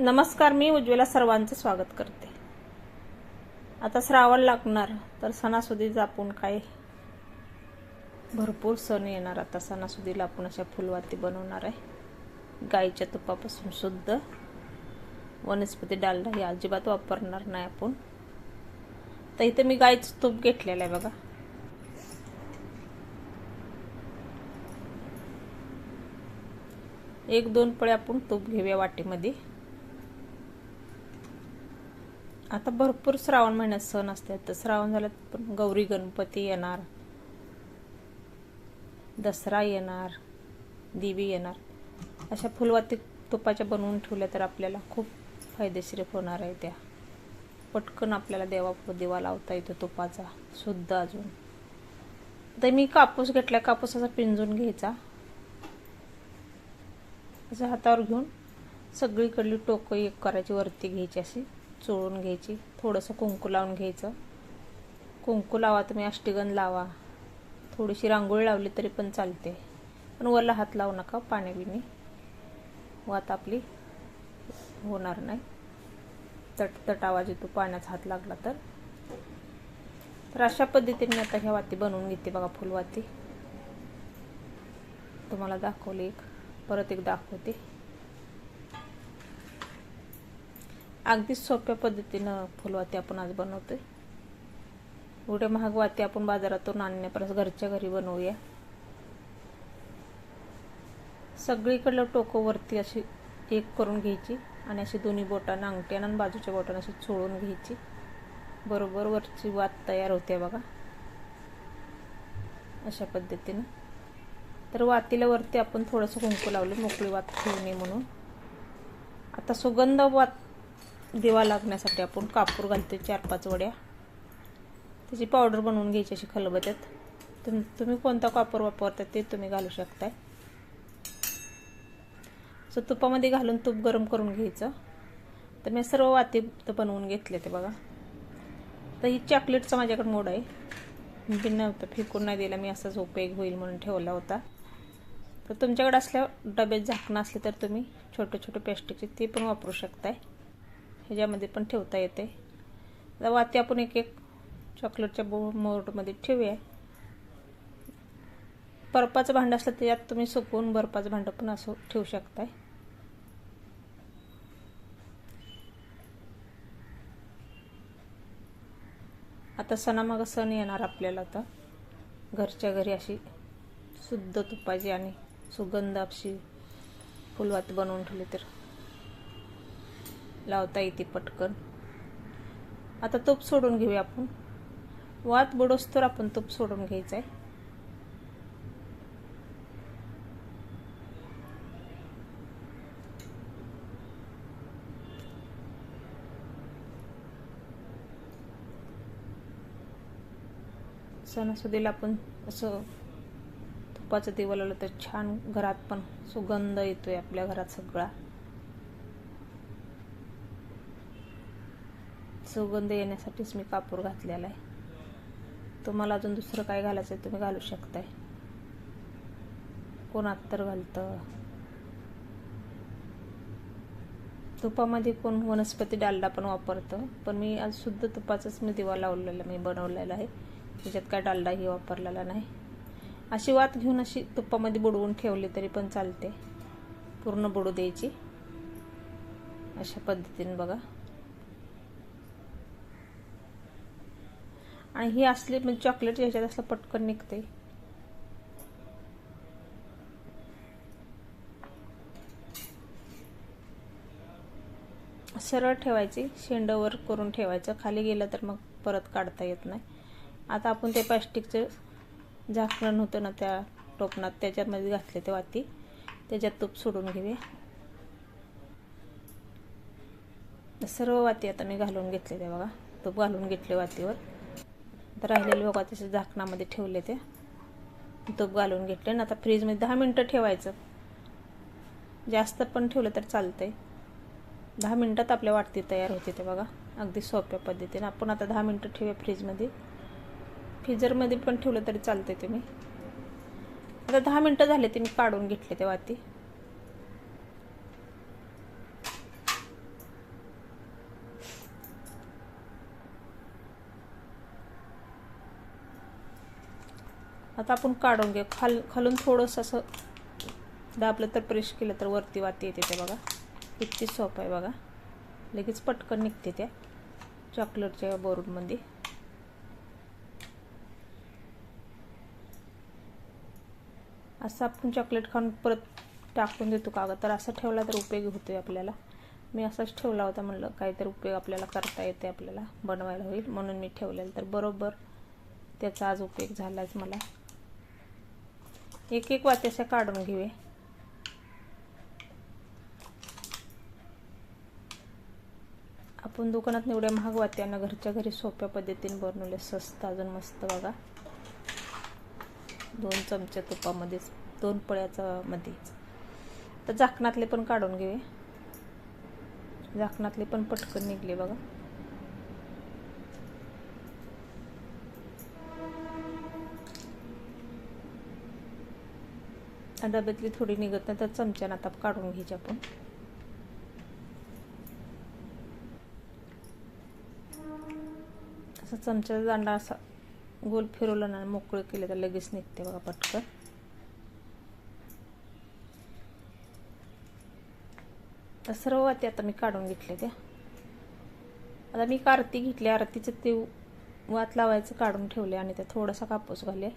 नमस्कार मी उज्ज्वला सर्वांचं स्वागत करते. आता श्रावण लागणार तर सणासुदीचा आपण काय? भरपूर सण येणार आता. सणासुदीला आपण अशा फुलवाती बनवणार आहे. गाईच्या तुपापासून शुद्ध. वनस्पती डालडा हे अजिबात वापरणार नाही आपण. तर इथे मी गाईचं तूप घेतलेलं आहे बघा. एक दोन पळे आपण तूप घेऊया वाटीमध्ये. आता भरपूर श्रावण महिन्यात सण असतात. तर श्रावण झाल्यात पण गौरी गणपती येणार. दसरा येणार. दिवी येणार. अशा फुलवाती तुपाच्या बनवून ठेवल्या तर आपल्याला खूप फायदेशीर होणार आहे त्या. पटकन आपल्याला देवा दिवा लावता येतो तुपाचा शुद्ध अजून. तर मी कापूस घेतला कापूसाचा पिंजून घ्यायचा. असं हातावर घेऊन सगळीकडली टोकं एक करायची वरती घ्यायची अशी. चोळून घ्यायची. थोडंसं कुंकू लावून घ्यायचं. कुंकू लावा तुम्ही अष्टीगंध लावा. थोडीशी रांगोळी लावली तरी पण चालते. पण वरला हात लावू नका पाण्याबिनी. वात आपली होणार नाही. तट तट आवाज येतो पाण्याचा हात लागला तर. तर अशा पद्धतीने आता ह्या वाती बनवून घेते बघा फुलवाती. तुम्हाला दाखवली एक. परत एक दाखवते अगदी सोप्या पद्धतीनं फुलवाती आपण आज बनवतो आहे एवढे महाग वाती आपण बाजारातून आणण्यापर्यंत घरच्या घरी बनवूया. सगळीकडलं टोकं वरती अशी एक करून घ्यायची आणि अशी दोन्ही बोटानं अंगठ्यानं आणि बाजूच्या बोटानं अशी चोळून घ्यायची. बरोबर वरची वात तयार होते बघा. अशा पद्धतीनं. तर वातीला वरती आपण थोडंसं कुंकू लावलं मोकळी वात ठेवू नये म्हणून. आता सुगंध वात दिवा लागण्यासाठी आपण कापूर घालतो चार पाच वड्या. त्याची पावडर बनवून घ्यायची अशी खलबत्यात. तुम तुम्ही कोणता कापूर वापरता ते तुम्ही घालू शकताय. सो तुपामध्ये घालून तूप गरम करून घ्यायचं. तर मी सर्व वाती बनवून घेतले ते बघा. तर ही चॉकलेटचा माझ्याकडे मोड आहे. मी नव्हतं फेकून नाही दिला. मी असाच उपयोग होईल म्हणून ठेवला होता. तर तुमच्याकडे असल्या डब्यात झाकणं असले तर तुम्ही छोटे छोटे प्लॅस्टिकचे ते पण वापरू शकताय. ह्याच्यामध्ये पण ठेवता येते. वाती आपण एक एक चॉकलेटच्या बो मोडमध्ये ठेवूया. बर्फाचं भांडं असलं त्याच्यात तुम्ही सुकवून बर्फाचं भांडं पण असं ठेवू शकताय. आता सणामागं सण येणार आपल्याला आता. घरच्या घरी अशी शुद्ध तुपाची आणि सुगंध अशी फुलवात बनवून ठेवली तर. लावता येते पटकन. आता तूप सोडून घेऊया आपण. वात बुडोस तर आपण तूप सोडून घ्यायचं आहे. सणासुदीला आपण असं तुपाचं दिवा लावलं तर छान घरात पण सुगंध येतोय आपल्या घरात सगळा. सुगंध येण्यासाठीच मी कापूर घातलेला आहे. तुम्हाला अजून दुसरं काय घालायचं आहे तुम्ही घालू शकताय. कोण अत्तर घालतं. तुपामध्ये कोण वनस्पती डालडा पण वापरतं. पण मी आज शुद्ध तुपाचाच मी दिवा लावलेला मी बनवलेला आहे. त्याच्यात काय डालडाही वापरलेला नाही. अशी वात घेऊन अशी तुपामध्ये बुडवून ठेवली तरी पण चालते. पूर्ण बुडू द्यायची. अशा पद्धतीने बघा. आणि ही असली म्हणजे चॉकलेट ह्याच्यात असलं पटकन निघते सरळ ठेवायची शेंडवर करून ठेवायचं. खाली गेलं तर मग परत काढता येत नाही. आता आपण ते प्लास्टिकचं झाकण होतं ना त्या टोपणात त्याच्यामध्ये घातले ते वाती. त्याच्यात तूप सोडून घेऊया. सर्व वाती आता मी घालून घेतले ते बघा. तूप घालून घेतले वातीवर. राहिलेले बघा तसे झाकणामध्ये ठेवले ते. तूप घालून घेतले ना आता फ्रीजमध्ये दहा मिनटं ठेवायचं. जास्त पण ठेवलं तर चालतंय. दहा मिनटात आपल्या वाटती तयार होते ते बघा. अगदी सोप्या पद्धतीने. आपण आता दहा मिनटं ठेवूया फ्रीजमध्ये. फ्रीजरमध्ये पण ठेवलं तरी चालते तुम्ही आता दहा मिनटं झाले ते मी काढून घेतले ते वाती आता आपण काढून घेऊ. खाल खालून थोडंसं असं दाबलं तर प्रेश केलं तर वरती वाती येते ते बघा. इतकी सोप आहे बघा. लगेच पटकन निघते त्या चॉकलेटच्या बोरूडमध्ये. असं आपण चॉकलेट खाऊन परत टाकून देतो कागद तर असं ठेवला तर उपयोगी होतोय आपल्याला. मी असाच ठेवला होता म्हणलं काहीतरी उपयोग आपल्याला करता येते आपल्याला बनवायला होईल म्हणून मी ठेवलेलं. तर बरोबर त्याचा आज उपयोग झालाच मला. एक एक वाती अशा काढून घेऊया. आपण दुकानात एवढ्या महाग वात्यांना घरच्या घरी सोप्या पद्धतीने बनवले स्वस्त अजून मस्त बघा. दोन चमचे तुपामध्येच दोन पळ्याचा मध्येच. तर झाकणातले पण काढून घेऊया. झाकणातले पण पटकन निघले बघा. डब्यातली थोडी निघत नाही तर चमच्यानं आता काढून घ्यायची आपण. असं चमच्याचा दांडा असा गोल फिरवला ना मोकळं केलं तर लगेच निघते बघा पटकन. तर सर्व वाती आता मी काढून घेतले त्या. आता मी एक आरती घेतली आरतीचं ते वात लावायचं काढून ठेवले आणि त्या थोडासा कापूस घाले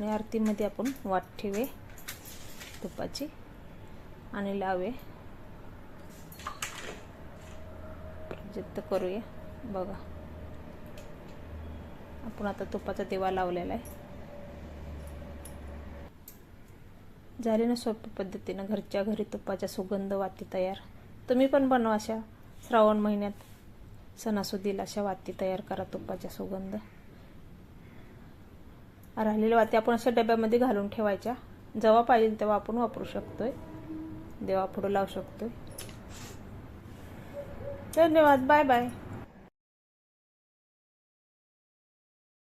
आणि आरतीमध्ये आपण वाट ठेवे तुपाची आणि लावे. जिद्द करूया. बघा. आपण आता तुपाचा दिवा लावलेला आहे. झाले ना सोप्या पद्धतीनं घरच्या घरी तुपाच्या सुगंध वाती तयार. तुम्ही पण बनवा अशा श्रावण महिन्यात सणासुदीला अशा वाती तयार करा तुपाच्या सुगंध. राहिलेल्या वाती आपण अशा डब्यामध्ये घालून ठेवायच्या. जेव्हा पाहिजे तेव्हा आपण वापरू शकतोय. देवापुढं लावू शकतोय. धन्यवाद. Bye bye.